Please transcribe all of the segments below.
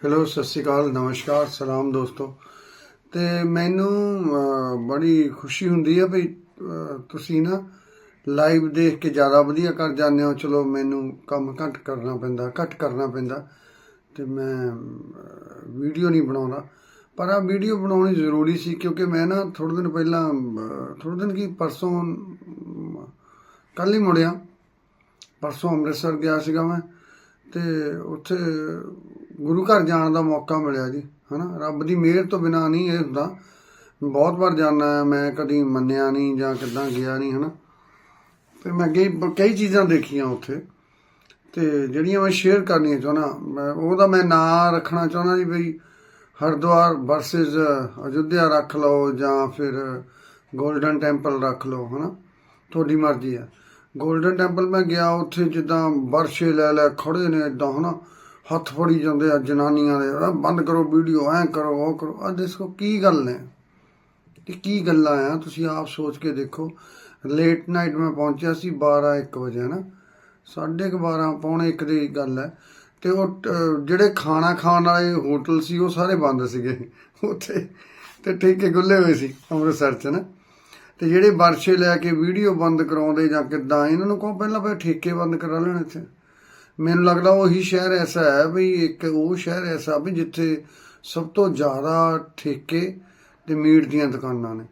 Hello ਸਤਿ ਸ਼੍ਰੀ ਅਕਾਲ ਨਮਸਕਾਰ ਸਲਾਮ ਦੋਸਤੋ। ਤੇ ਮੈਨੂੰ ਬੜੀ ਖੁਸ਼ੀ ਹੁੰਦੀ ਹੈ ਵੀ ਤੁਸੀਂ ਨਾ ਲਾਈਵ ਦੇਖ ਕੇ ਜ਼ਿਆਦਾ ਵਧੀਆ ਕਰ ਜਾਂਦੇ ਹੋ। ਚਲੋ ਮੈਨੂੰ ਕੰਮ ਘੱਟ ਕਰਨਾ ਪੈਂਦਾ ਘੱਟ ਕਰਨਾ ਪੈਂਦਾ। ਤੇ ਮੈਂ ਵੀਡੀਓ ਨਹੀਂ ਬਣਾਉਂਦਾ। ਪਰ ਆ ਵੀਡੀਓ ਬਣਾਉਣੀ ਜ਼ਰੂਰੀ ਸੀ ਕਿਉਂਕਿ ਮੈਂ ਨਾ ਥੋੜੇ ਦਿਨ ਪਹਿਲਾਂ ਅਹ, ਥੋੜੇ ਦਿਨ ਕੀ ਪਰਸੋਂ ਕੱਲ ਹੀ ਮੁੜਿਆ। ਪਰਸੋਂ ਅੰਮ੍ਰਿਤਸਰ ਗਿਆ ਸੀਗਾ ਮੈਂ। ਤੇ ਉੱਥੇ ਗੁਰੂ ਘਰ ਜਾਣ ਦਾ ਮੌਕਾ ਮਿਲਿਆ ਜੀ, ਹਨਾ? ਰੱਬ ਦੀ ਮਿਹਰ ਤੋਂ ਬਿਨਾ ਨਹੀਂ ਇਹ ਹੁੰਦਾ। ਬਹੁਤ ਵਾਰ ਜਾਣਾ, ਮੈਂ ਕਦੀ ਮੰਨਿਆ ਨਹੀਂ ਜਾਂ ਕਿੱਦਾਂ ਗਿਆ ਨਹੀਂ, ਹਨਾ? ਤੇ ਮੈਂ ਕਈ ਕਈ ਚੀਜ਼ਾਂ ਦੇਖੀਆਂ ਉੱਥੇ। ਤੇ ਜਿਹੜੀਆਂ ਮੈਂ ਸ਼ੇਅਰ ਕਰਨੀਆਂ ਚਾਹੁੰਦਾ, ਮੈਂ ਉਹਦਾ ਮੈਂ ਨਾਂ ਰੱਖਣਾ ਚਾਹੁੰਦਾ ਜੀ ਬਈ, ਹਰਿਦੁਆਰ ਵਰਸਸ ਅਯੁੱਧਿਆ ਰੱਖ ਲਓ ਜਾਂ ਫਿਰ 골ਡਨ ਟੈਂਪਲ ਰੱਖ ਲਓ, ਹਨਾ? ਤੁਹਾਡੀ ਮਰਜ਼ੀ ਹੈ। 골ਡਨ ਟੈਂਪਲ ਮੈਂ ਗਿਆ ਉੱਥੇ ਜਿੱਦਾਂ ਵਰਸ਼ੇ ਲੈ ਲੈ ਖੜੇ ਨੇ ਇਦਾਂ ਹਨਾ? ਹੱਥ ਫੜੀ ਜਾਂਦੇ ਆ ਜਨਾਨੀਆਂ ਦੇ ਬੰਦ ਕਰੋ ਵੀਡੀਓ, ਐ ਕਰੋ, ਉਹ ਕਰੋ। ਆ ਦੇਖੋ ਕੀ ਗੱਲ ਨੇ। ਤੇ ਕੀ ਗੱਲਾਂ ਆ? ਤੁਸੀਂ ਆਪ ਸੋਚ ਕੇ ਦੇਖੋ। ਲੇਟ ਨਾਈਟ ਮੈਂ ਪਹੁੰਚਿਆ ਸੀ 12 1 ਵਜੇ ਨਾ ਸਾਢੇ ਕੁ 12 ਪੌਣੇ 1 ਦੀ ਗੱਲ ਹੈ। ਤੇ ਉਹ ਟ- ਜਿਹੜੇ ਖਾਣਾ ਖਾਣ ਵਾਲੇ ਹੋਟਲ ਸੀ, ਉਹ ਸਾਰੇ ਬੰਦ ਸੀਗੇ। ਉੱਥੇ ਤੇ ਠੇਕੇ ਖੁੱਲੇ ਹੋਏ ਸੀ ਅੰਮ੍ਰਿਤਸਰ ਚ ਨਾ ਤੇ ਜਿਹੜੇ ਵਰਸ਼ੇ ਲੈ ਕੇ ਵੀਡੀਓ ਬੰਦ ਕਰਾਉਂਦੇ ਜਾਂ ਕਿੱਦਾਂ, ਇਹਨਾਂ ਨੂੰ ਕਹੋ, ਪਹਿਲਾਂ ਪਹਿਲਾਂ ਠੇਕੇ ਬੰਦ ਕਰਾ ਲੈਣ ਇੱਥੇ। ਮੈਨੂੰ ਲੱਗਦਾ ਉਹੀ ਸ਼ਹਿਰ ਐਸਾ ਹੈ ਵੀ ਇੱਕ ਉਹ ਸ਼ਹਿਰ ਐਸਾ ਵੀ ਜਿੱਥੇ ਸਭ ਤੋਂ ਜ਼ਿਆਦਾ ਠੇਕੇ ਤੇ ਮੀਟ ਦੀਆਂ ਦੁਕਾਨਾਂ ਨੇ।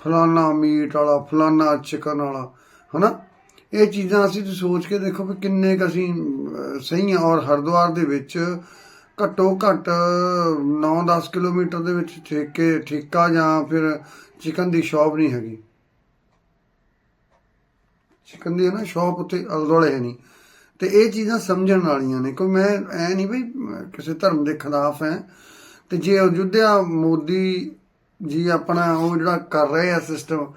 ਫਲਾਨਾ ਮੀਟ ਵਾਲਾ, ਫਲਾਨਾ ਚਿਕਨ ਵਾਲਾ, ਹਨਾ? ਇਹ ਚੀਜ਼ਾਂ ਅਸੀਂ ਸੋਚ ਕੇ ਦੇਖੋ ਵੀ ਕਿੰਨੇ ਕ ਅਸੀਂ ਸਹੀ ਆ। ਔਰ ਹਰਿਦੁਆਰ ਦੇ ਵਿੱਚ ਘੱਟੋ ਘੱਟ 9-10 ਕਿਲੋਮੀਟਰ ਦੇ ਵਿੱਚ ਠੇਕੇ, ਠੇਕਾ ਜਾਂ ਫਿਰ ਚਿਕਨ ਦੀ ਸ਼ਾਪ ਨਹੀਂ ਹੈਗੀ। ਚਿਕਨ ਦੀ ਹੈ ਨਾ ਸ਼ਾਪ ਉੱਥੇ ਅਲਦੋਲੇ ਹੈ ਨਹੀਂ। ਤੇ ਇਹ ਚੀਜ਼ਾਂ ਸਮਝਣ ਵਾਲੀਆਂ ਨੇ ਕੋਈ ਮੈਂ ਐ ਨਹੀਂ ਬਈ ਕਿਸੇ ਧਰਮ ਦੇ ਖਿਲਾਫ ਹੈ ਤੇ ਜੇ ਅਯੁੱਧਿਆ ਮੋਦੀ ਜੀ ਆਪਣਾ ਉਹ ਜਿਹੜਾ ਕਰ ਰਹੇ ਆ ਸਿਸਟਮ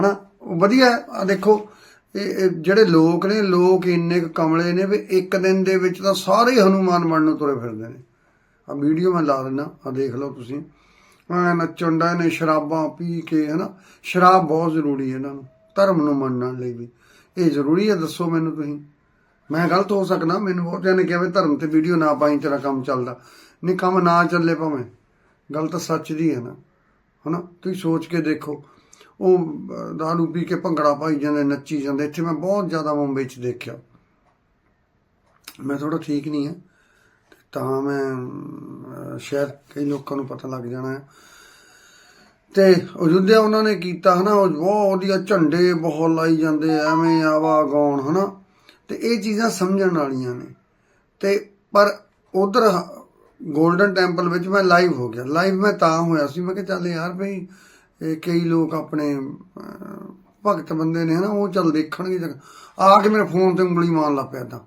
ਹਨਾ, ਉਹ ਵਧੀਆ ਆ ਦੇਖੋ, ਇਹ ਜਿਹੜੇ ਲੋਕ ਨੇ, ਲੋਕ ਇੰਨੇ ਕੁ ਕਮਲੇ ਨੇ ਵੀ ਇੱਕ ਦਿਨ ਦੇ ਵਿੱਚ ਤਾਂ ਸਾਰੇ ਹੀ ਹਨੂਮਾਨ ਬਣਨ ਨੂੰ ਤੁਰੇ ਫਿਰਦੇ ਨੇ। ਆ ਵੀਡੀਓ ਮੈਂ ਲਾ ਦਿੰਦਾ ਆ ਦੇਖ ਲਓ ਤੁਸੀਂ। ਆ ਨੱਚਣ ਨੇ ਸ਼ਰਾਬਾਂ ਪੀ ਕੇ, ਹਨਾ, ਸ਼ਰਾਬ ਬਹੁਤ ਜ਼ਰੂਰੀ ਹੈ ਇਹਨਾਂ ਨੂੰ, ਧਰਮ ਨੂੰ ਮੰਨਣ ਲਈ ਵੀ। ਇਹ ਜ਼ਰੂਰੀ ਹੈ, ਦੱਸੋ ਮੈਨੂੰ ਤੁਸੀਂ। ਮੈਂ ਗਲਤ ਹੋ ਸਕਦਾ ਮੈਨੂੰ ਬਹੁਤਿਆਂ ਨੇ ਕਿਹਾ ਵੀ ਧਰਮ ਤੇ ਵੀਡੀਓ ਨਾ ਪਾਈ ਤੇਰਾ ਕੰਮ ਚੱਲਦਾ। ਨਹੀਂ ਕੰਮ ਨਾ ਚੱਲੇ ਭਾਵੇਂ। ਗੱਲ ਤਾਂ ਸੱਚ ਦੀ ਹੈ ਨਾ। ਹਨਾ? ਤੁਸੀਂ ਸੋਚ ਕੇ ਦੇਖੋ। ਉਹ ਅਹ, ਦਾਰੂ ਪੀ ਕੇ ਭੰਗੜਾ ਪਾਈ ਜਾਂਦੇ ਨੱਚੀ ਜਾਂਦੇ। ਇੱਥੇ ਮੈਂ ਬਹੁਤ ਜ਼ਿਆਦਾ ਮੁੰਬਈ 'ਚ ਦੇਖਿਆ। ਮੈਂ ਥੋੜਾ ਠੀਕ ਨਹੀਂ ਹਾਂ। ਤਾਂ ਮੈਂ ਅਹ, ਸ਼ਾਇਦ ਕਈ ਲੋਕਾਂ ਨੂੰ ਪਤਾ ਲੱਗ ਜਾਣਾ ਹੈ। ਤੇ ਅਯੁੱਧਿਆ ਉਹਨਾਂ ਨੇ ਕੀਤਾ ਹਨਾ? ਉਹ ਬਹੁਤ ਵਧੀਆ ਝੰਡੇ ਬਹੁਤ ਲਾਈ ਜਾਂਦੇ ਐਵੇਂ ਆਵਾ ਗਾਉਣ ਹਨਾ? ਤੇ ਇਹ ਚੀਜ਼ਾਂ ਸਮਝਣ ਵਾਲੀਆਂ ਨੇ। ਤੇ ਪਰ ਉਧਰ ਗੋਲਡਨ ਟੈਂਪਲ ਵਿੱਚ ਮੈਂ ਲਾਈਵ ਹੋ ਗਿਆ। ਲਾਈਵ ਮੈਂ ਤਾਂ ਹੋਇਆ ਸੀ। ਮੈਂ ਕਿਹਾ ਚੱਲ ਯਾਰ ਭਈ ਇਹ ਕਈ ਲੋਕ ਆਪਣੇ ਭਗਤ ਬੰਦੇ ਨੇ ਹਨਾ, ਉਹ ਚੱਲ ਦੇਖਣਗੇ ਜਗ ਆ ਕੇ ਮੇਰੇ ਫੋਨ ਤੇ ਉਂਗਲੀ ਮਾਰਨ ਲੱਗ ਪਿਆ ਤਾਂ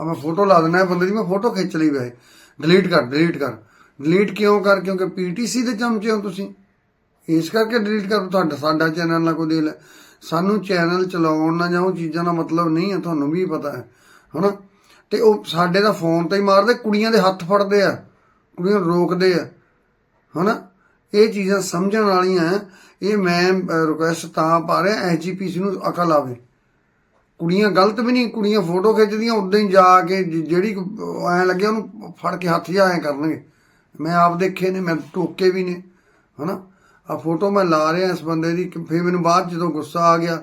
ਆ ਮੈਂ ਫੋਟੋ ਲਾ ਦਿੰਦਾ ਇਹ ਬੰਦੇ ਦੀ, ਮੈਂ ਫੋਟੋ ਖਿੱਚ ਲਈ ਵੈਸੇ। ਡਿਲੀਟ ਕਰ ਡਿਲੀਟ ਕਰ। ਡਿਲੀਟ ਕਿਉਂ ਕਰ? ਕਿਉਂਕਿ ਪੀਟੀਸੀ ਦੇ ਚਮਚੇ ਹੋ ਤੁਸੀਂ। ਇਸ ਕਰਕੇ ਡਿਲੀਟ ਕਰ, ਤੁਹਾਡਾ, ਸਾਡਾ ਚੈਨਲ ਨਾਲ ਕੋਈ ਦੇ ਲੈ ਸਾਨੂੰ ਚੈਨਲ ਚਲਾਉਣ ਨਾਲ ਜਾਂ ਉਹ ਚੀਜ਼ਾਂ ਦਾ ਮਤਲਬ ਨਹੀਂ ਹੈ, ਤੁਹਾਨੂੰ ਵੀ ਪਤਾ ਹੈ, ਹਨਾ? ਤੇ ਉਹ ਸਾਡੇ ਦਾ ਫੋਨ ਤੇ ਹੀ ਮਾਰਦੇ, ਕੁੜੀਆਂ ਦੇ ਹੱਥ ਫੜਦੇ ਆ, ਕੁੜੀਆਂ ਨੂੰ ਰੋਕਦੇ ਆ, ਹਨਾ? ਇਹ ਚੀਜ਼ਾਂ ਸਮਝਣ ਵਾਲੀਆਂ ਇਹ ਮੈਂ ਰਿਕੁਐਸਟ ਤਾਂ ਪਾ ਰਿਹਾ ਐਜੀਪੀਸੀ ਨੂੰ ਅਕਲ ਆਵੇ। ਕੁੜੀਆਂ ਗਲਤ ਵੀ ਨਹੀਂ, ਕੁੜੀਆਂ ਫੋਟੋ ਖਿੱਚਦੀਆਂ, ਉਦਾਂ ਹੀ ਜਾ ਕੇ ਜ- ਜਿਹੜੀ ਐ ਲੱਗੇ ਉਹਨੂੰ ਫੜ ਕੇ ਹੱਥ ਜਾ ਐ ਕਰਨਗੇ। ਮੈਂ ਆਪ ਦੇਖੇ ਨੇ, ਮੈਂ ਟੋਕੇ ਵੀ ਨੇ, ਹਨਾ? ਆ ਫੋਟੋ ਮੈਂ ਲਾ ਰਿਹਾ ਇਸ ਬੰਦੇ ਦੀ, ਕਿ ਫਿਰ ਮੈਨੂੰ ਬਾਅਦ ਜਦੋਂ ਗੁੱਸਾ ਆ ਗਿਆ,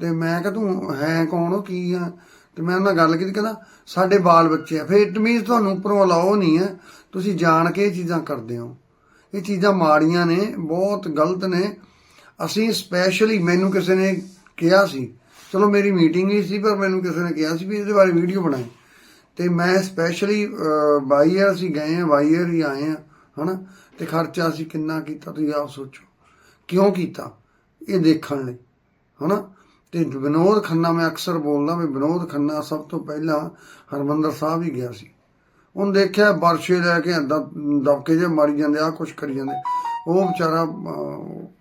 ਤੇ ਮੈਂ ਕਿਹਾ ਤੂੰ ਹੈ ਕੌਣ, ਉਹ ਕੀ ਆ? ਤੇ ਮੈਂ ਉਹਨਾਂ ਨਾਲ ਗੱਲ ਕੀਤੀ, ਕਹਿੰਦਾ, ਸਾਡੇ ਬਾਲ ਬੱਚੇ ਆ। ਫਿਰ ਇਟ ਮੀਨਸ ਤੁਹਾਨੂੰ ਉੱਪਰੋਂ ਅਲਾਓ ਨਹੀਂ ਹੈ, ਤੁਸੀਂ ਜਾਣ ਕੇ ਇਹ ਚੀਜ਼ਾਂ ਕਰਦੇ ਹੋ। ਇਹ ਚੀਜ਼ਾਂ ਮਾੜੀਆਂ ਨੇ, ਬਹੁਤ ਗਲਤ ਨੇ। ਅਸੀਂ ਸਪੈਸ਼ਲੀ ਮੈਨੂੰ ਕਿਸੇ ਨੇ ਕਿਹਾ ਸੀ, ਚਲੋ ਮੇਰੀ ਮੀਟਿੰਗ ਹੀ ਸੀ, ਪਰ ਮੈਨੂੰ ਕਿਸੇ ਨੇ ਕਿਹਾ ਸੀ ਵੀ ਇਹਦੇ ਬਾਰੇ ਵੀਡੀਓ ਬਣਾਏ ਤੇ ਮੈਂ ਸਪੈਸ਼ਲੀ ਬਾਈਅਰ ਅਸੀਂ ਗਏ ਆ ਬਾਈਅਰ ਹੀ ਆਏ ਆ ਹਨਾ? ਤੇ ਖਰਚਾ ਅਸੀਂ ਕਿੰਨਾ ਕੀਤਾ, ਤੁਸੀਂ ਆਪ ਸੋਚੋ। ਕਿਉਂ ਕੀਤਾ? ਇਹ ਦੇਖਣ ਲਈ, ਹਨਾ? ਤੇ ਵਿਨੋਦ ਖੰਨਾ ਮੈਂ ਅਕਸਰ ਬੋਲਦਾ ਵੀ ਵਿਨੋਦ ਖੰਨਾ ਸਭ ਤੋਂ ਪਹਿਲਾਂ ਹਰਮੰਦਰ ਸਾਹਿਬ ਹੀ ਗਿਆ ਸੀ। ਉਹਨੇ ਦੇਖਿਆ ਵਰਸ਼ੇ ਲੈ ਕੇ ਏਦਾਂ ਦਬਕੇ ਜੇ ਮਾਰੀ ਜਾਂਦੇ ਆ ਕੁਛ ਕਰੀ ਜਾਂਦੇ। ਉਹ ਵਿਚਾਰਾ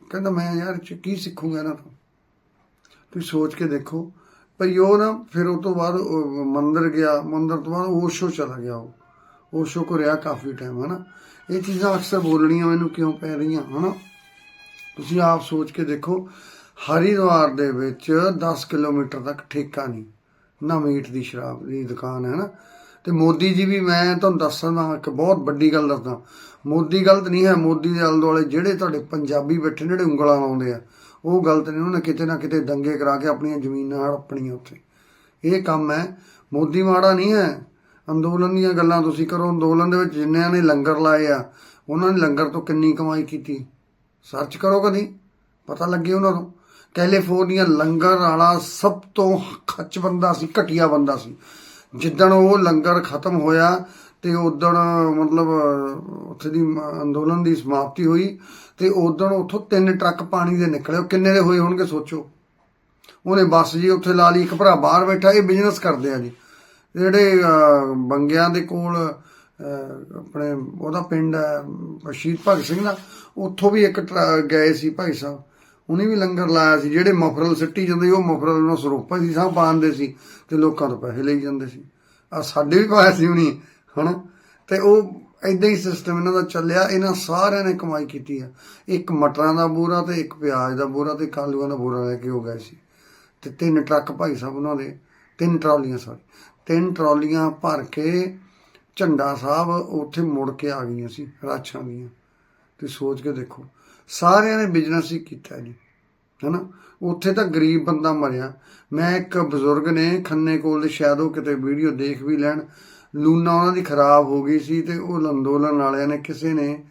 ਕਹਿੰਦਾ ਮੈਂ ਯਾਰ ਕੀ ਸਿੱਖੂਗਾ ਇਹਨਾਂ ਤੋਂ? ਤੁਸੀਂ ਸੋਚ ਕੇ ਦੇਖੋ। ਭਈ ਉਹ ਨਾ ਫਿਰ ਉਹ ਤੋਂ ਬਾਅਦ ਮੰਦਰ ਗਿਆ। ਮੰਦਰ ਤੋਂ ਬਾਅਦ ਓਸ਼ੋ ਚਲਾ ਗਿਆ ਉਹ। ਓਸ਼ੋ ਕੋ ਰਿਹਾ ਕਾਫੀ ਟਾਈਮ ਹਨਾ? ਇਹ ਚੀਜ਼ਾਂ ਅਕਸਰ ਬੋਲਣੀਆਂ ਮੈਨੂੰ ਕਿਉਂ ਪੈ ਰਹੀਆਂ, ਹਨਾ? ਤੁਸੀਂ ਆਪ ਸੋਚ ਕੇ ਦੇਖੋ, ਹਰਿਦੁਆਰ ਦੇ ਵਿੱਚ 10 ਕਿਲੋਮੀਟਰ ਤੱਕ ਠੇਕਾ ਨਹੀਂ, ਨਾ ਮੀਟ ਦੀ ਸ਼ਰਾਬ ਦੀ ਦੁਕਾਨ ਹੈ ਨਾ। ਤੇ ਮੋਦੀ ਜੀ ਵੀ ਮੈਂ ਤੁਹਾਨੂੰ ਦੱਸਣਾ ਇੱਕ ਬਹੁਤ ਵੱਡੀ ਗੱਲ ਦੱਸਦਾ। ਮੋਦੀ ਗਲਤ ਨਹੀਂ ਹੈ, ਮੋਦੀ ਦੇ ਆਲੇ ਦੁਆਲੇ ਜਿਹੜੇ ਤੁਹਾਡੇ ਪੰਜਾਬੀ ਬੈਠੇ ਨੇ, ਜਿਹੜੇ ਉਂਗਲਾਂ ਲਾਉਂਦੇ ਆ, ਉਹ ਗਲਤ ਨੇ, ਉਹਨਾਂ ਨੇ ਕਿਤੇ ਨਾ ਕਿਤੇ ਦੰਗੇ ਕਰਾ ਕੇ ਆਪਣੀਆਂ ਜ਼ਮੀਨਾਂ ਹੜਪਣੀਆਂ ਉੱਥੇ। ਇਹ ਕੰਮ ਹੈ, ਮੋਦੀ ਮਾੜਾ ਨਹੀਂ ਹੈ। ਅੰਦੋਲਨ ਦੀਆਂ ਗੱਲਾਂ ਤੁਸੀਂ ਕਰੋ, ਅੰਦੋਲਨ ਦੇ ਵਿੱਚ ਜਿੰਨਿਆਂ ਨੇ ਲੰਗਰ ਲਾਏ ਆ, ਉਹਨਾਂ ਨੇ ਲੰਗਰ ਤੋਂ ਕਿੰਨੀ ਕਮਾਈ ਕੀਤੀ? ਸਰਚ ਕਰੋ ਕਦੀ, ਪਤਾ ਲੱਗੇ ਉਹਨਾਂ ਨੂੰ। ਕੈਲੀਫੋਰਨੀਆ ਲੰਗਰ ਵਾਲਾ ਸਭ ਤੋਂ ਖੱਚ ਬੰਦਾ ਸੀ, ਘਟੀਆ ਬੰਦਾ ਸੀ। ਜਿੱਦਣ ਉਹ ਲੰਗਰ ਖਤਮ ਹੋਇਆ ਤੇ ਉਦਣ, ਮਤਲਬ, ਉੱਥੇ ਦੀ ਅੰਦੋਲਨ ਦੀ ਸਮਾਪਤੀ ਹੋਈ ਤੇ ਉਦਣ ਉੱਥੋਂ ਤਿੰਨ ਟਰੱਕ ਪਾਣੀ ਦੇ ਨਿਕਲੇ। ਉਹ ਕਿੰਨੇ ਦੇ ਹੋਏ ਹੋਣਗੇ ਸੋਚੋ। ਉਹਨੇ ਬੱਸ ਜੀ ਉੱਥੇ ਲਾ ਲਈ, ਇੱਕ ਭਰਾ ਬਾਹਰ ਬੈਠਾ, ਇਹ ਬਿਜ਼ਨਸ ਕਰਦੇ ਆ ਜੀ। ਜਿਹੜੇ ਬੰਗਿਆਂ ਦੇ ਕੋਲ ਆਪਣੇ ਉਹਦਾ ਪਿੰਡ ਹੈ ਸ਼ਹੀਦ ਭਗਤ ਸਿੰਘ ਦਾ। ਉੱਥੋਂ ਵੀ ਇੱਕ ਟਰਾ- ਗਏ ਸੀ ਭਾਈ ਸਾਹਿਬ। ਉਹਨੇ ਵੀ ਲੰਗਰ ਲਾਇਆ ਸੀ। ਜਿਹੜੇ ਮਫਰਲ ਸਿੱਟੀ ਜਾਂਦੇ ਸੀ, ਉਹ ਮਫਰਲ ਨੂੰ ਸਰੋਪਾ ਸੀ ਸਾਹ ਪਾਉਂਦੇ ਸੀ ਤੇ ਲੋਕਾਂ ਤੋਂ ਪੈਸੇ ਲਈ ਜਾਂਦੇ ਸੀ। ਆ ਸਾਡੇ ਵੀ ਪਾਇਆ ਸੀ ਉਹਨੀ ਹਨਾ ਤੇ ਉਹ ਐਦਾਂ ਹੀ ਸਿਸਟਮ ਇਹਨਾਂ ਦਾ ਚੱਲਿਆ। ਇਹਨਾਂ ਸਾਰਿਆਂ ਨੇ ਕਮਾਈ ਕੀਤੀ ਆ। ਇੱਕ ਮਟਰਾਂ ਦਾ ਬੋਰਾ ਤੇ ਇੱਕ ਪਿਆਜ਼ ਦਾ ਬੋਰਾ ਤੇ ਕਾਲੂਆਂ ਦਾ ਬੋਰਾ ਲੈ ਕੇ ਉਹ ਗਏ ਸੀ। ਤੇ ਤਿੰਨ ਟਰੱਕ ਭਾਈ ਸਾਹਿਬ ਉਹਨਾਂ ਦੇ। ਤਿੰਨ ਟਰਾਲੀਆਂ ਸੌਰੀ ਤਿੰਨ ਟਰਾਲੀਆਂ ਭਰ ਕੇ ਝੰਡਾ ਸਾਹਿਬ ਉੱਥੇ ਮੁੜ ਕੇ ਆ ਗਈਆਂ ਸੀ, ਰਾਛਾਂ ਦੀਆਂ। ਤੇ ਸੋਚ ਕੇ ਦੇਖੋ, ਸਾਰਿਆਂ ਨੇ ਬਿਜ਼ਨਸ ਹੀ ਕੀਤਾ ਜੀ, ਹਨਾ? ਉੱਥੇ ਤਾਂ ਗਰੀਬ ਬੰਦਾ ਮਰਿਆ। ਮੈਂ ਇੱਕ ਬਜ਼ੁਰਗ ਨੇ ਖੰਨੇ ਕੋਲ ਦੇ ਸ਼ਾਇਦ ਉਹ ਕਿਤੇ ਵੀਡੀਓ ਦੇਖ ਵੀ ਲੈਣ ਲੂਨਾ ਉਹਨਾਂ ਦੀ ਖਰਾਬ ਹੋ ਗਈ ਸੀ ਤੇ ਉਹ ਅੰਦੋਲਨ ਵਾਲਿਆਂ ਨੇ ਕਿਸੇ ਨੇ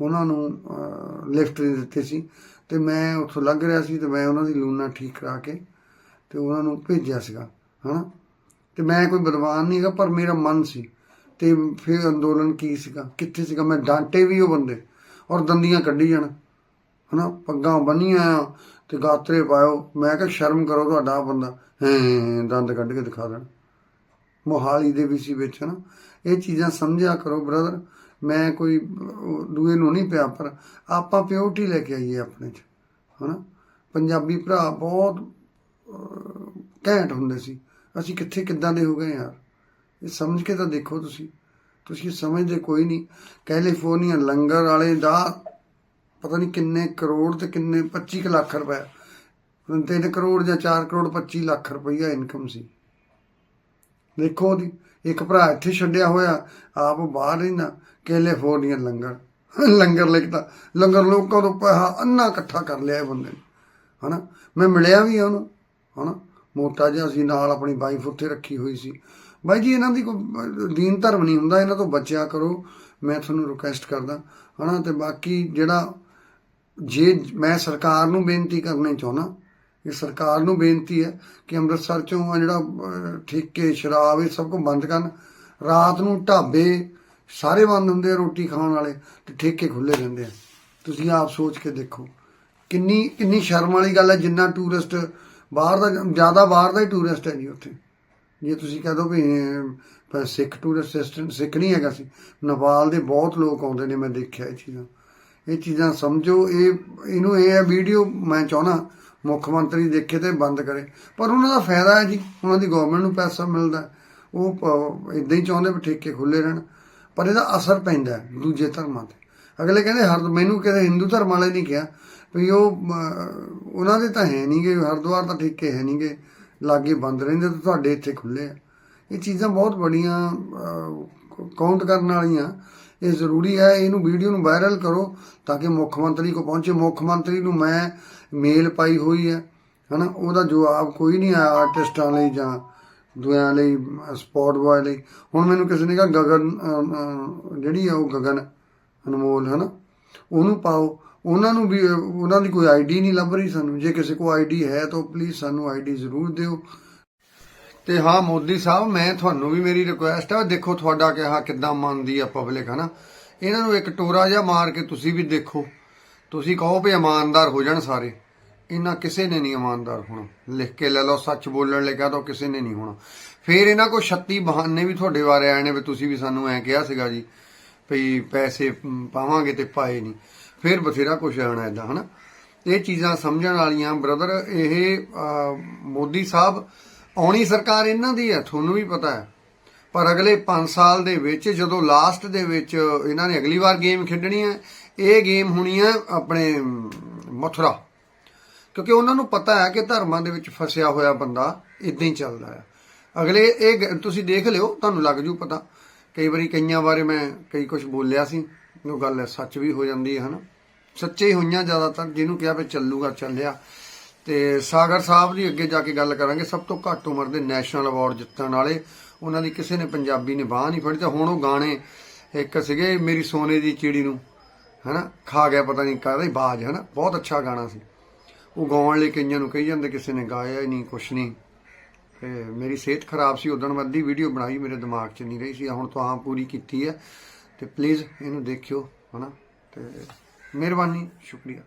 ਉਹਨਾਂ ਨੂੰ ਲਿਫਟ ਦੇ ਦਿੱਤੇ ਸੀ। ਤੇ ਮੈਂ ਉੱਥੋਂ ਲੱਗ ਰਿਹਾ ਸੀ ਤੇ ਮੈਂ ਉਹਨਾਂ ਦੀ ਲੂਨਾ ਠੀਕ ਕਰਾ ਕੇ ਤੇ ਉਹਨਾਂ ਨੂੰ ਭੇਜਿਆ ਸੀਗਾ, ਹਨਾ? ਤੇ ਮੈਂ ਕੋਈ ਬਦਵਾਨ ਨਹੀਂ ਹੈਗਾ, ਪਰ ਮੇਰਾ ਮਨ ਸੀ। ਤੇ ਫਿਰ ਅੰਦੋਲਨ ਕੀ ਸੀਗਾ? ਕਿੱਥੇ ਸੀਗਾ? ਮੈਂ ਡਾਂਟੇ ਵੀ ਉਹ ਬੰਦੇ ਔਰ ਦੰਦੀਆਂ ਕੱਢੀ ਜਾਣ। ਹਨਾ? ਪੱਗਾਂ ਬੰਨੀਆਂ ਤੇ ਗਾਤਰੇ ਪਾਇਓ। ਮੈਂ ਕਿਹਾ, ਸ਼ਰਮ ਕਰੋ ਤੁਹਾਡਾ ਬੰਦਾ। ਹੈ, ਦੰਦ ਕੱਢ ਕੇ ਦਿਖਾ ਦੇਣ। ਮੋਹਾਲੀ ਦੇ ਵਿੱਚ ਵਿੱਚ ਨਾ ਇਹ ਚੀਜ਼ਾਂ ਸਮਝਿਆ ਕਰੋ ਬ੍ਰਦਰ ਮੈਂ ਕੋਈ, ਦੂਏ ਨੂੰ ਨਹੀਂ ਪਿਆ, ਪਰ ਆਪਾਂ ਪਿਓਰਟੀ ਲੈ ਕੇ ਆਈਏ ਆਪਣੇ ਚ, ਹਨਾ? ਪੰਜਾਬੀ ਭਰਾ ਬਹੁਤ ਘੈਂਟ ਹੁੰਦੇ ਸੀ। ਅਸੀਂ ਕਿੱਥੇ ਕਿੱਦਾਂ ਦੇ ਹੋ ਗਏ ਯਾਰ? ਇਹ ਸਮਝ ਕੇ ਤਾਂ ਦੇਖੋ ਤੁਸੀਂ। ਤੁਸੀਂ ਸਮਝਦੇ ਕੋਈ ਨਹੀਂ। ਕੈਲੀਫੋਰਨੀਆ ਲੰਗਰ ਵਾਲੇ ਦਾ ਪਤਾ ਨਹੀਂ ਕਿੰਨੇ ਕਰੋੜ ਤੇ ਕਿੰਨੇ 25 ਕੁ ਲੱਖ ਰੁਪਏ। 3 ਕਰੋੜ ਜਾਂ 4 ਕਰੋੜ 25 ਲੱਖ ਰੁਪਈਆ ਇਨਕਮ ਸੀ। ਦੇਖੋ ਉਹਦੀ। ਇੱਕ ਭਰਾ ਇੱਥੇ ਛੱਡਿਆ ਹੋਇਆ, ਆਪ ਬਾਹਰ ਰਹਿੰਦਾ ਕੈਲੀਫੋਰਨੀਆ ਲੰਗਰ। ਲੰਗਰ ਲਿਖਦਾ ਲੰਗਰ ਲੋਕਾਂ ਤੋਂ ਪੈਸਾ ਅੰਨਾ ਇਕੱਠਾ ਕਰ ਲਿਆ ਇਹ ਬੰਦੇ ਨੇ। ਹਨਾ? ਮੈਂ ਮਿਲਿਆ ਵੀ ਆ ਉਹਨੂੰ। ਹਨਾ? ਮੋਟਾ ਜਿਹਾ ਸੀ, ਨਾਲ ਆਪਣੀ ਵਾਈਫ ਉੱਥੇ ਰੱਖੀ ਹੋਈ ਸੀ। ਬਾਈ ਜੀ, ਇਹਨਾਂ ਦੀ ਕੋਈ, ਦੀਨ ਧਰਮ ਨਹੀਂ ਹੁੰਦਾ, ਇਹਨਾਂ ਤੋਂ ਬਚਿਆ ਕਰੋ। ਮੈਂ ਤੁਹਾਨੂੰ ਰਿਕੁਐਸਟ ਕਰਦਾ, ਹਨਾ, ਤੇ ਬਾਕੀ ਜਿਹੜਾ ਜੇ ਮੈਂ ਸਰਕਾਰ ਨੂੰ ਬੇਨਤੀ ਕਰਨੀ ਚਾਹੁੰਦਾ, ਇਹ ਸਰਕਾਰ ਨੂੰ ਬੇਨਤੀ ਹੈ ਕਿ ਅੰਮ੍ਰਿਤਸਰ ਚੋਂ ਆ ਜਿਹੜਾ ਠੇਕੇ, ਸ਼ਰਾਬ, ਇਹ ਸਭ ਕੁਝ ਬੰਦ ਕਰਨ। ਰਾਤ ਨੂੰ ਢਾਬੇ ਸਾਰੇ ਬੰਦ ਹੁੰਦੇ ਆ ਰੋਟੀ ਖਾਣ ਵਾਲੇ, ਤੇ ਠੇਕੇ ਖੁੱਲੇ ਰਹਿੰਦੇ ਆ। ਤੁਸੀਂ ਆਪ ਸੋਚ ਕੇ ਦੇਖੋ। ਕਿੰਨੀ ਕਿੰਨੀ ਸ਼ਰਮ ਵਾਲੀ ਗੱਲ ਹੈ, ਜਿੰਨਾ ਟੂਰਿਸਟ ਬਾਹਰ ਦਾ, ਜ਼ਿਆਦਾ ਬਾਹਰ ਦਾ ਹੀ ਟੂਰਿਸਟ ਹੈ ਜੀ ਉੱਥੇ। ਜੇ ਤੁਸੀਂ ਕਹਿ ਦੋ ਵੀ ਸਿੱਖ ਟੂਰਿਸਟ ਸਿੱਖ ਨਹੀਂ ਹੈਗਾ ਸੀ। ਨੇਪਾਲ ਦੇ ਬਹੁਤ ਲੋਕ ਆਉਂਦੇ ਨੇ, ਮੈਂ ਦੇਖਿਆ ਇਹ ਚੀਜ਼ਾਂ। ਇਹ ਚੀਜ਼ਾਂ ਸਮਝੋ, ਇਹ, ਇਹਨੂੰ ਇਹ ਹੈ ਵੀਡੀਓ ਮੈਂ ਚਾਹਣਾ ਮੁੱਖ ਮੰਤਰੀ ਦੇਖੇ ਤੇ ਬੰਦ ਕਰੇ। ਪਰ ਉਹਨਾਂ ਦਾ ਫਾਇਦਾ ਹੈ ਜੀ, ਉਹਨਾਂ ਦੀ ਗਵਰਨਮੈਂਟ ਨੂੰ ਪੈਸਾ ਮਿਲਦਾ ਹੈ। ਉਹ ਇਦਾਂ ਹੀ ਚਾਹੁੰਦੇ ਵੀ ਠੇਕੇ ਖੁੱਲੇ ਰਹਿਣ। ਪਰ ਇਹਦਾ ਅਸਰ ਪੈਂਦਾ ਦੂਜੇ ਧਰਮਾਂ ਤੇ। ਅਗਲੇ ਕਹਿੰਦੇ ਹਰ ਮੈਨੂੰ ਕਿਸੇ ਹਿੰਦੂ ਧਰਮ ਵਾਲੇ ਨਹੀਂ ਕਿਹਾ। ਵੀ ਉਹ ਉਹਨਾਂ ਦੇ ਤਾਂ ਹੈ ਨਹੀਂਗੇ ਹਰਿਦੁਆਰ ਤਾਂ ਠੇਕੇ ਹੈ ਨਹੀਂਗੇ ਲਾਗੇ ਬੰਦ ਰਹਿੰਦੇ ਤੇ ਤੁਹਾਡੇ ਇੱਥੇ ਖੁੱਲੇ ਆ। ਇਹ ਚੀਜ਼ਾਂ ਬਹੁਤ ਬੜੀਆਂ ਕਾਊਂਟ ਕਰਨ ਵਾਲੀਆਂ। ਇਹ ਜ਼ਰੂਰੀ ਹੈ, ਇਹਨੂੰ ਵੀਡੀਓ ਨੂੰ ਵਾਇਰਲ ਕਰੋ ਤਾਂ ਕਿ ਮੁੱਖ ਮੰਤਰੀ ਕੋ ਪਹੁੰਚੇ। ਮੁੱਖ ਮੰਤਰੀ ਨੂੰ ਮੈਂ ਮੇਲ ਪਾਈ ਹੋਈ ਹੈ, ਹਨਾ? ਉਹਦਾ ਜਵਾਬ ਕੋਈ ਨਹੀਂ ਆਇਆ ਆਰਟਿਸਟਾਂ ਲਈ ਜਾਂ ਦੁਆਇਆਂ ਲਈ ਸਪੋਰਟ ਬॉय ਲਈ। ਹੁਣ ਮੈਨੂੰ ਕਿਸੇ ਨੇ ਕਿਹਾ, ਗਗਨ ਜਿਹੜੀ ਆ ਉਹ ਗਗਨ ਅਨਮੋਲ, ਹਨਾ? ਉਹਨੂੰ ਪਾਓ। ਉਹਨਾਂ ਨੂੰ ਵੀ, ਉਹਨਾਂ ਦੀ ਕੋਈ ਆਈਡੀ ਨਹੀਂ ਲੱਭ ਰਹੀ ਸਾਨੂੰ। ਜੇ ਕਿਸੇ ਕੋ ਆਈਡੀ ਹੈ ਤਾਂ ਪਲੀਜ਼ ਸਾਨੂੰ ਆਈਡੀ ਜ਼ਰੂਰ ਦਿਓ। ਤੇ ਹਾਂ, ਮੋਦੀ ਸਾਹਿਬ, ਮੈਂ ਤੁਹਾਨੂੰ ਵੀ ਮੇਰੀ ਰਿਕੁਐਸਟ ਹੈ ਦੇਖੋ ਤੁਹਾਡਾ ਕਿਹਾ ਕਿੱਦਾਂ ਮੰਨਦੀ ਆ ਪਬਲਿਕ ਹਨਾ? ਇਹਨਾਂ ਨੂੰ ਇੱਕ ਟੋਰਾ ਜਿਹਾ ਮਾਰ ਕੇ ਤੁਸੀਂ ਵੀ ਦੇਖੋ। ਤੁਸੀਂ ਕਹੋ ਵੀ ਇਮਾਨਦਾਰ ਹੋ ਜਾਣ ਸਾਰੇ। ਇਹਨਾਂ ਕਿਸੇ ਨੇ ਨਹੀਂ ਇਮਾਨਦਾਰ ਹੋਣਾ। ਲਿਖ ਕੇ ਲੈ ਲਓ, ਸੱਚ ਬੋਲਣ ਲਈ ਕਹ ਦੋ ਕਿਸੇ ਨੇ ਨਹੀਂ ਹੋਣਾ। ਫੇਰ ਇਹਨਾਂ ਕੋ 36 ਬਹਾਨੇ ਵੀ ਤੁਹਾਡੇ ਬਾਰੇ ਆਏ ਨੇ ਵੀ ਤੁਸੀਂ ਵੀ ਸਾਨੂੰ ਐ ਕਿਹਾ ਸੀਗਾ ਜੀ, ਵੀ ਪੈਸੇ ਪਾਵਾਂਗੇ ਤੇ ਪਾਏ ਨਹੀਂ। ਫਿਰ ਬਥੇਰਾ ਕੁਛ ਆਣਾ ਇਦਾਂ ਹਨਾ? ਇਹ ਚੀਜ਼ਾਂ ਸਮਝਣ ਵਾਲੀਆਂ ਬ੍ਰਦਰ ਇਹ ਮੋਦੀ ਸਾਹਿਬ ਆਉਣੀ ਸਰਕਾਰ ਇਹਨਾਂ ਦੀ ਹੈ, ਤੁਹਾਨੂੰ ਵੀ ਪਤਾ ਹੈ। ਪਰ ਅਗਲੇ 5 ਸਾਲ ਦੇ ਵਿੱਚ, ਜਦੋਂ ਲਾਸਟ ਦੇ ਵਿੱਚ ਇਹਨਾਂ ਨੇ ਅਗਲੀ ਵਾਰ ਗੇਮ ਖੇਡਣੀ ਹੈ, ਇਹ ਗੇਮ ਹੋਣੀ ਹੈ ਆਪਣੇ ਮਥੁਰਾ। ਕਿਉਂਕਿ ਉਹਨਾਂ ਨੂੰ ਪਤਾ ਹੈ ਕਿ ਧਰਮਾਂ ਦੇ ਵਿੱਚ ਫਸਿਆ ਹੋਇਆ ਬੰਦਾ ਇਦਾਂ ਹੀ ਚੱਲਦਾ ਹੈ। ਅਗਲੇ, ਇਹ ਗ- ਤੁਸੀਂ ਦੇਖ ਲਿਓ, ਤੁਹਾਨੂੰ ਲੱਗ ਜੂ ਪਤਾ। ਕਈ ਵਾਰੀ ਕਈਆਂ ਬਾਰੇ ਮੈਂ ਕਈ ਕੁਝ ਬੋਲਿਆ ਸੀ। ਉਹ ਗੱਲ ਹੈ, ਸੱਚ ਵੀ ਹੋ ਜਾਂਦੀ ਹੈ, ਹਨਾ? ਸੱਚੇ ਹੀ ਹੋਈਆਂ ਜ਼ਿਆਦਾਤਰ, ਜਿਹਨੂੰ ਕਿਹਾ ਵੀ ਚੱਲੂਗਾ, ਚੱਲਿਆ। ਤੇ ਸਾਗਰ ਸਾਹਿਬ ਦੀ ਅੱਗੇ ਜਾ ਕੇ ਗੱਲ ਕਰਾਂਗੇ। ਸਭ ਤੋਂ ਘੱਟ ਉਮਰ ਦੇ ਨੈਸ਼ਨਲ ਅਵਾਰਡ ਜਿੱਤਣ ਵਾਲੇ, ਉਹਨਾਂ ਦੀ ਕਿਸੇ ਨੇ ਪੰਜਾਬੀ ਨੇ ਬਾਹ ਨਹੀਂ ਫੜੀ, ਤੇ ਹੁਣ ਉਹ ਗਾਣੇ ਇੱਕ ਸੀਗੇ, ਮੇਰੀ ਸੋਨੇ ਦੀ ਚਿੜੀ ਨੂੰ, ਹਨਾ? ਖਾ ਗਿਆ ਪਤਾ ਨਹੀਂ ਕਾਹਦਾ ਹੀ ਬਾਜ, ਹਨਾ? ਬਹੁਤ ਅੱਛਾ ਗਾਣਾ ਸੀ। ਉਹ ਗਾਉਣ ਲਈ ਕਈਆਂ ਨੂੰ ਕਹੀ ਜਾਂਦੇ, ਕਿਸੇ ਨੇ ਗਾਇਆ ਹੀ ਨਹੀਂ, ਕੁਛ ਨਹੀਂ। ਤੇ ਮੇਰੀ ਸਿਹਤ ਖਰਾਬ ਸੀ, ਉਦੋਂ ਮੈਂ ਅੱਧੀ ਵੀਡੀਓ ਬਣਾਈ, ਮੇਰੇ ਦਿਮਾਗ 'ਚ ਨਹੀਂ ਰਹੀ ਸੀ, ਹੁਣ ਤਾਂ ਆਪ ਪੂਰੀ ਕੀਤੀ ਹੈ। ਤੇ ਪਲੀਜ਼ ਇਹਨੂੰ ਦੇਖਿਓ ਹਨਾ? ਤੇ ਮਿਹਰਬਾਨੀ ਸ਼ੁਕਰੀਆ।